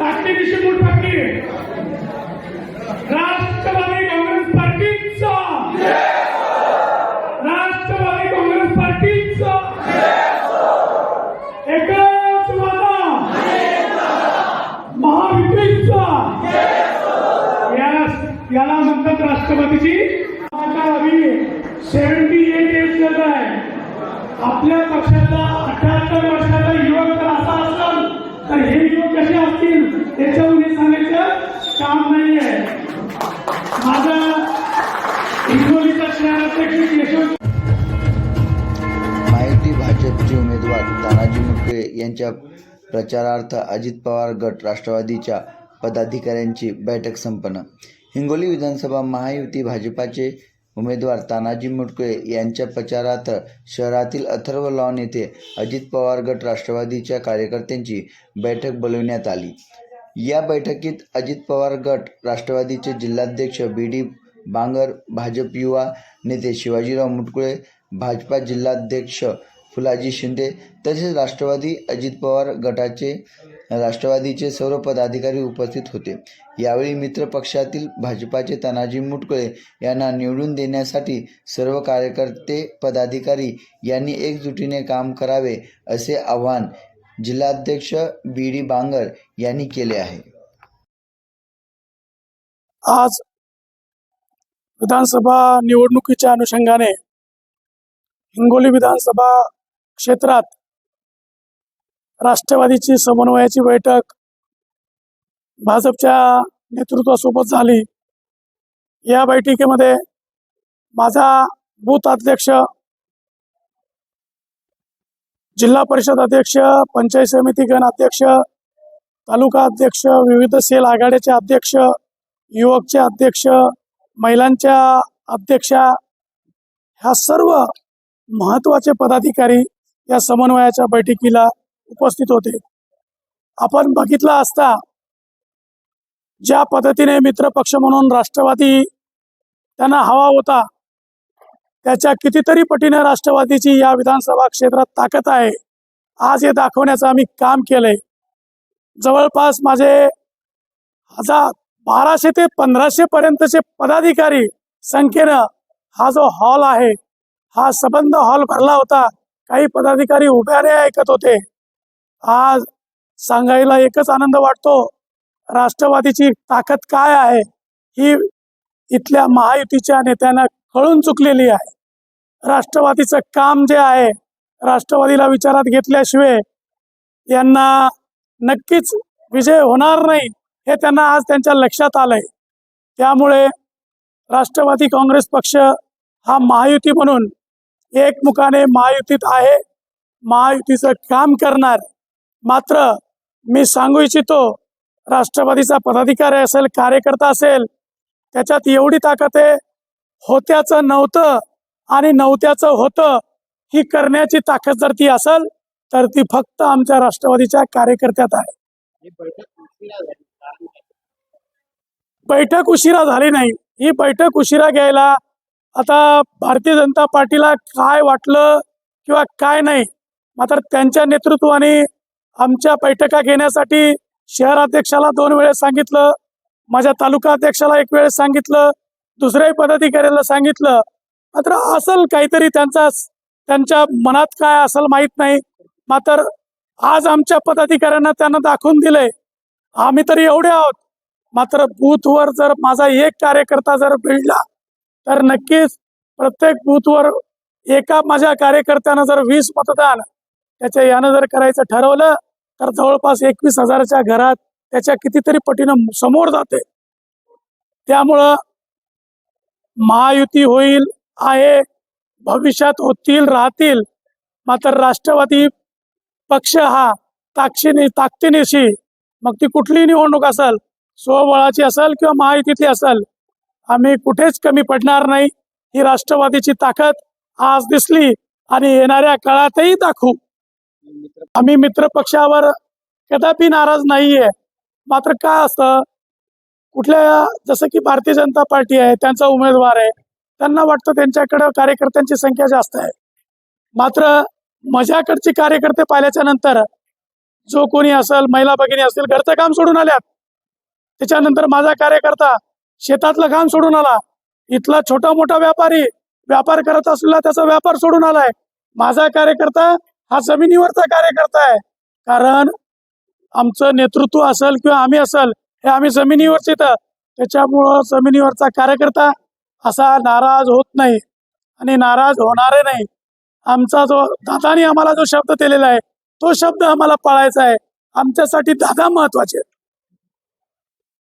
ताकदीनिशी मूठ पार्टी राष्ट्रवादी काँग्रेस पार्टीचा. राष्ट्रवादी काँग्रेस पार्टीचा. एकच वादा. महायुतीचा या याला म्हणतात राष्ट्रवादीची. सेव्हन्टी एट एज आहे. आपल्या काम नाही आहे माझा हिंगोलीचा शहराध्यक्ष यशवंत माहिती भाजपचे उमेदवार तानाजी मुटकुळे यांच्या प्रचारार्थ अजित पवार गट राष्ट्रवादीच्या पदाधिकाऱ्यांची बैठक संपन्न. हिंगोली विधानसभा महायुती भाजपाचे उमेदवार तानाजी मुटकुळे यांच्या प्रचारार्थ शहरातील अथर्व लॉन येथे अजित पवार गट राष्ट्रवादीच्या कार्यकर्त्यांची बैठक बोलवण्यात आली. या बैठकीत अजित पवार गट राष्ट्रवादीचे जिल्हाध्यक्ष बी डी बांगर भाजप युवा नेते शिवाजीराव मुटकुळे भाजपा जिल्हाध्यक्ष फुलाजी शिंदे तसेच राष्ट्रवादी अजित पवार गटाचे राष्ट्रवादीचे सर्व पदाधिकारी उपस्थित होते. यावेळी मित्र पक्षातील भाजपाचे तानाजी मुटकुळे यांना निवडून देण्यासाठी सर्व कार्यकर्ते पदाधिकारी यांनी एकजुटीने काम करावे असे आव्हान जिल्हाध्यक्ष बी डी बांगर यांनी केले आहे. आज विधानसभा निवडणुकीच्या अनुषंगाने हिंगोली विधानसभा क्षेत्रात राष्ट्रवादीची समन्वयाची बैठक भाजपच्या नेतृत्वासोबत झाली. या बैठकीमध्ये माझा बूथ अध्यक्ष जिल्हा परिषद अध्यक्ष पंचायत समिती गण अध्यक्ष तालुका अध्यक्ष विविध सेल आघाड्याचे अध्यक्ष युवकचे अध्यक्ष महिलांच्या अध्यक्षा ह्या सर्व महत्त्वाचे पदाधिकारी या समन्वयाच्या बैठकीला उपस्थित होते. आपण बघितलं असता ज्या पद्धतीने मित्रपक्ष म्हणून राष्ट्रवादी त्यांना हवा होता त्याच्या कितीतरी पटीने राष्ट्रवादीची या विधानसभा क्षेत्रात ताकद आहे. आज हे दाखवण्याचं आम्ही काम केलंय. जवळपास माझे हजार बाराशे ते पंधराशे पर्यंतचे पदाधिकारी संख्येनं हा जो हॉल आहे हा सबंध हॉल भरला होता. काही पदाधिकारी उभ्याने ऐकत होते. आज सांगायला एकच आनंद वाटतो राष्ट्रवादीची ताकद काय आहे? ही इथल्या महायुतीच्या नेत्यांना कळून चुकलेली आहे. राष्ट्रवादीचं काम जे आहे राष्ट्रवादीला विचारात घेतल्याशिवाय यांना नक्कीच विजय होणार नाही हे त्यांना आज त्यांच्या लक्षात आलंय. त्यामुळे राष्ट्रवादी काँग्रेस पक्ष हा महायुती म्हणून एकमुखाने महायुतीत आहे महायुतीचं काम करणार. मात्र मी सांगू इच्छितो राष्ट्रवादीचा पदाधिकारी असेल कार्यकर्ता असेल त्याच्यात एवढी ताकद आहे होत्याचं नव्हतं आणि नव्हत्याचं होतं ही करण्याची ताकद जर ती असेल तर ती फक्त आमच्या राष्ट्रवादीच्या कार्यकर्त्यात आहे. बैठक उशिरा झाली नाही. ही बैठक उशिरा घ्यायला आता भारतीय जनता पार्टीला काय वाटलं किंवा काय नाही मात्र त्यांच्या नेतृत्वाने आमच्या बैठका घेण्यासाठी शहराध्यक्षाला दोन वेळेस सांगितलं माझ्या तालुका अध्यक्षाला एक वेळेस सांगितलं दुसऱ्याही पदाधिकाऱ्याला सांगितलं मात्र असल काहीतरी त्यांचा त्यांच्या मनात काय असेल माहीत नाही. मात्र आज आमच्या पदाधिकाऱ्यांना त्यांना दाखवून दिलंय. आम्ही तरी एवढे आहोत. मात्र बूथवर जर माझा एक कार्यकर्ता जर भिडला तर नक्कीच प्रत्येक बूथवर एका माझ्या कार्यकर्त्यानं जर वीस मतदान त्याच्या यानं जर करायचं ठरवलं तर जवळपास एकवीस हजाराच्या घरात त्याच्या कितीतरी पटीनं समोर जाते. त्यामुळं महायुती होईल आहे भविष्यात होतील राहतील. मात्र राष्ट्रवादी पक्ष हा ताकशीने ताकदीनिशी. मग ती कुठलीही निवडणूक असेल स्वबळाची असेल किंवा महायुतीतली असेल आम्ही कुठेच कमी पडणार नाही. ही राष्ट्रवादीची ताकद आज दिसली आणि येणाऱ्या काळातही दाखवू. आम्ही मित्र पक्षावर कदापि नाराज नाहीये. मात्र काय असतं कुठल्या जसं की भारतीय जनता पार्टी आहे त्यांचा उमेदवार आहे त्यांना वाटतं त्यांच्याकडं कार्यकर्त्यांची संख्या जास्त आहे. मात्र माझ्याकडचे कार्यकर्ते पाहिल्याच्या नंतर जो कोणी असेल महिला भगिनी असतील घरचं काम सोडून आल्यात. त्याच्यानंतर माझा कार्यकर्ता शेतातलं काम सोडून आला. इथला छोटा मोठा व्यापारी व्यापार करत असलेला त्याचा व्यापार सोडून आलाय. माझा कार्यकर्ता हा जमिनीवरचा कार्यकर्ता आहे. कारण आमचं नेतृत्व असेल किंवा आम्ही असेल हे आम्ही जमिनीवरच येतं. त्याच्यामुळं जमिनीवरचा कार्यकर्ता असा नाराज होत नाही आणि नाराज होणारे नाही. आमचा जो दादानी आम्हाला जो शब्द दिलेला आहे तो शब्द आम्हाला पाळायचा आहे. आमच्यासाठी दादा महत्त्वाचे आहेत.